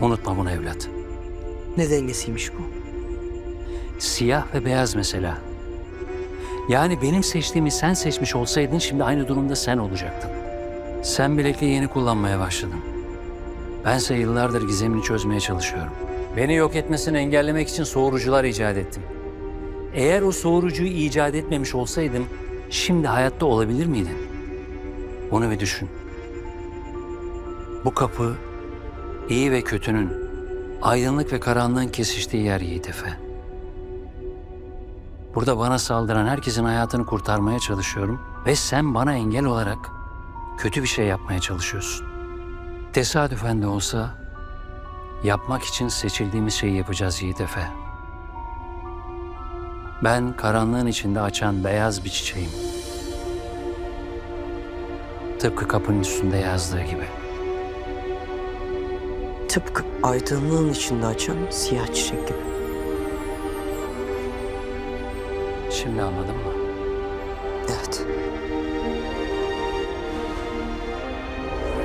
Unutma bunu evlat. Ne dengesiymiş bu? Siyah ve beyaz mesela. Yani benim seçtiğimi sen seçmiş olsaydın şimdi aynı durumda sen olacaktın. Sen bilekliği yeni kullanmaya başladın. Bense yıllardır gizemini çözmeye çalışıyorum. Beni yok etmesini engellemek için soğurucular icat ettim. Eğer o soğurucuyu icat etmemiş olsaydım şimdi hayatta olabilir miydin? Bunu bir düşün. Bu kapı iyi ve kötünün, aydınlık ve karanlığın kesiştiği yer Yiğit Efe. Burada bana saldıran herkesin hayatını kurtarmaya çalışıyorum ve sen bana engel olarak kötü bir şey yapmaya çalışıyorsun. Tesadüfen de olsa yapmak için seçildiğimiz şeyi yapacağız Yiğit Efe. Ben karanlığın içinde açan beyaz bir çiçeğim. Tıpkı kapının üstünde yazdığı gibi. Tıpkı aydınlığın içinde açan siyah çiçek gibi. Şimdi anladın mı?